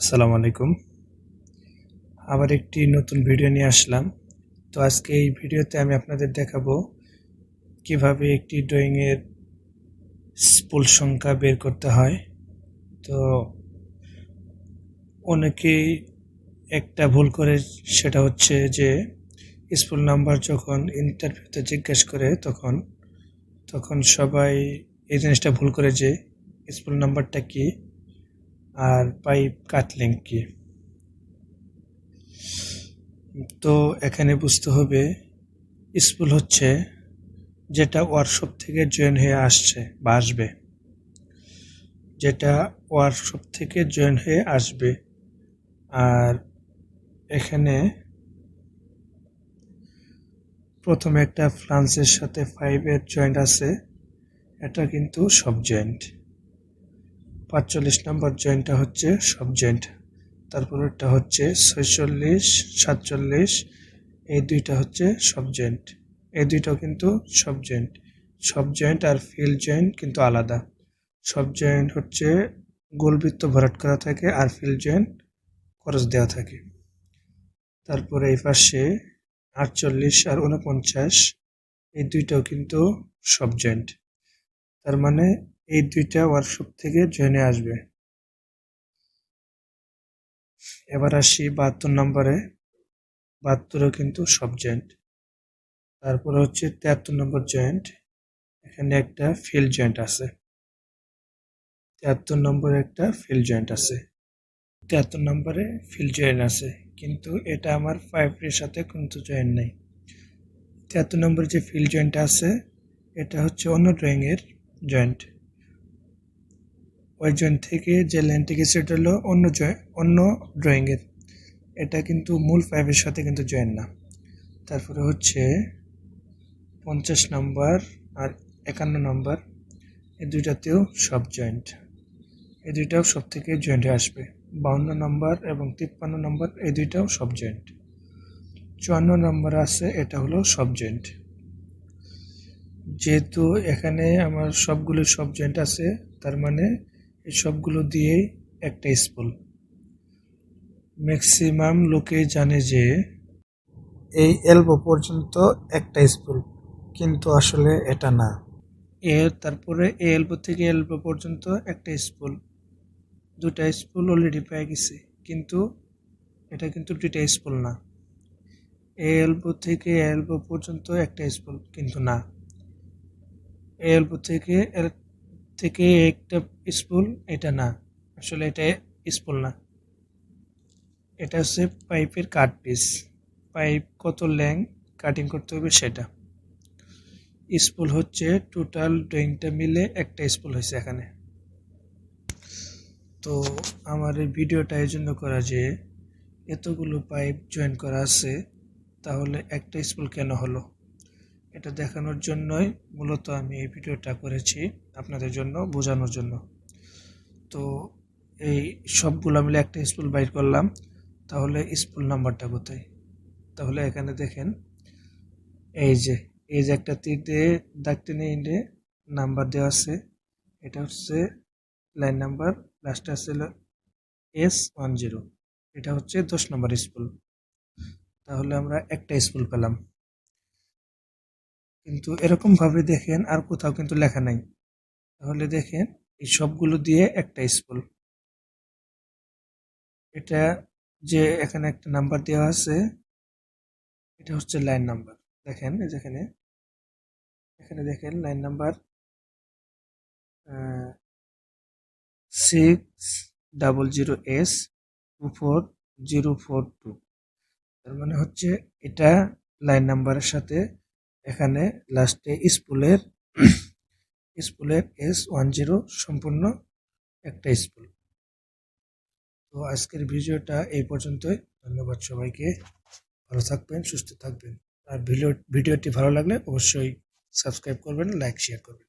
আসসালামু আলাইকুম। আবার একটি নতুন ভিডিও নিয়ে আসলাম। তো আজকে এই ভিডিওতে আমি আপনাদের দেখাবো কীভাবে একটি ড্রয়িংয়ের স্পুল সংখ্যা বের করতে হয়। তো অনেকেই একটা ভুল করে, সেটা হচ্ছে যে স্পুল নাম্বার যখন ইন্টারভিউতে জিজ্ঞেস করে তখন তখন সবাই এই জিনিসটা ভুল করে যে স্পুল নাম্বারটা কি। আর পাইপ কাটলিং কি? তো এখানে বুঝতে হবে স্পুল হচ্ছে যেটা ওয়ার্কশপ থেকে জয়েন হয়ে আসছে, বা আসবে। যেটা ওয়ার্কশপ থেকে জয়েন হয়ে আসবে। আর এখানে প্রথমে একটা ফ্রান্সের সাথে ফাইভের জয়েন্ট আছে, এটা কিন্তু সব জয়েন্ট পাঁচচল্লিশ নম্বর জয়েন্টটা হচ্ছে সব জয়েন্ট তারপরেরটা হচ্ছে ছয়চল্লিশ, সাতচল্লিশ, এই দুইটা হচ্ছে সব জয়েন্ট এই দুইটাও কিন্তু সব জয়েন্ট সব জয়েন্ট আর ফিল জয়েন্ট কিন্তু আলাদা। সব জয়েন্ট হচ্ছে গোলবৃত্ত ভরাট করা থাকে আর ফিল জয়েন্ট খরচ দেওয়া থাকে। তারপরে এই পাশে আটচল্লিশ আর উনপঞ্চাশ এই দুইটাও কিন্তু সব জয়েন্ট তার মানে এই দুইটা ওয়ার্কশপ থেকে জয়েনে আসবে। এবার আসি বাহাত্তর নম্বরে। বাহাত্তরও কিন্তু সব জয়েন্ট তারপরে হচ্ছে তেহাত্তর নম্বর জয়েন্ট এখানে একটা ফিল্ড জয়েন্ট আছে। তেহাত্তর নম্বরে একটা ফিল্ড জয়েন্ট আছে। তেহাত্তর নম্বরে ফিল্ড জয়েন্ট আছে। কিন্তু এটা আমার পাইপের সাথে কিন্তু জয়েন্ট নেই। তেহাত্তর নম্বরে যে ফিল্ড জয়েন্টটা আছে, এটা হচ্ছে অন্য ড্রয়িংয়ের জয়েন্ট ওই জয়েন্ট থেকে যে লাইনটি গেছে সেটা হলো অন্য অন্য ড্রয়িংয়ের এটা কিন্তু মূল পাইপের সাথে কিন্তু জয়েন না। তারপরে হচ্ছে পঞ্চাশ নম্বর আর একান্ন নম্বর এই দুইটাতেও সব জয়েন্ট এই দুইটাও সব থেকে জয়েন্টে আসবে। বাউন্ন নম্বর এবং তিপ্পান্ন নম্বর এই দুইটাও সব জয়েন্ট চুয়ান্ন নম্বর আছে, এটা হলো সব জয়েন্ট যেহেতু এখানে আমার সবগুলো সব জয়েন্ট আছে, তার মানে এই সবগুলো দিয়েই একটা স্পুল ম্যাক্সিমাম লোকে জানে যে এই এলবো পর্যন্ত একটা স্পুল কিন্তু আসলে এটা না। এর তারপরে এই এলবো থেকে এলবো পর্যন্ত একটা স্পুল দুটা স্পুল অলরেডি পেয়ে গেছে, কিন্তু এটা কিন্তু দুইটা স্পুল না। এ এলবো থেকে এলবো পর্যন্ত একটা স্পুল কিন্তু না। এ এলবো থেকে থেকে একটা স্পুল এটা না। আসলে এটা স্পুল না। এটা হচ্ছে পাইপের কাট পিস পাইপ কত ল্যাং কাটিং করতে হবে সেটা। স্পুল হচ্ছে টোটাল ড্রয়িংটা মিলে একটা স্পুল হয়েছে এখানে। তো আমার এই ভিডিওটা এই জন্য করা যে, এতগুলো পাইপ জয়েন করা আছে, তাহলে একটা স্পুল কেন হলো? এটা দেখানোর জন্যই মূলত আমি এই ভিডিওটা করেছি আপনাদের জন্য, বোঝানোর জন্য। তো এই সবগুলো মিলে একটা স্পুল বাইর করলাম, তাহলে স্পুল নাম্বারটা কোথায়? তাহলে এখানে দেখেন, এই যে এই যে একটা তীর দিয়ে দাগ টেনে ইন্ডে নাম্বার দেওয়া আছে, এটা হচ্ছে লাইন নাম্বার লাস্টে আছে এস ওয়ান জিরো এটা হচ্ছে দশ নম্বর স্কুল। তাহলে আমরা একটা স্কুল পেলাম। কিন্তু এরকমভাবে দেখেন আর কোথাও কিন্তু লেখা নাই। তাহলে দেখেন এই সবগুলো দিয়ে একটা স্কুল। এটা যে এখানে একটা নাম্বার দেওয়া আছে, এটা হচ্ছে লাইন নাম্বার। দেখেন যেখানে এখানে। দেখেন line number six double zero S two four zero four two তার মানে হচ্ছে এটা লাইন নাম্বারের সাথে এখানে লাস্টে স্কুলের স্কুলের এস ওয়ান জিরো সম্পূর্ণ একটা স্কুল। তো আজকের ভিডিওটা এই পর্যন্তই। ধন্যবাদ সবাইকে। ভালো থাকবেন, সুস্থ থাকবেন। আর ভিডিও, ভিডিওটি ভালো লাগলে অবশ্যই সাবস্ক্রাইব করবেন লাইক শেয়ার করবেন।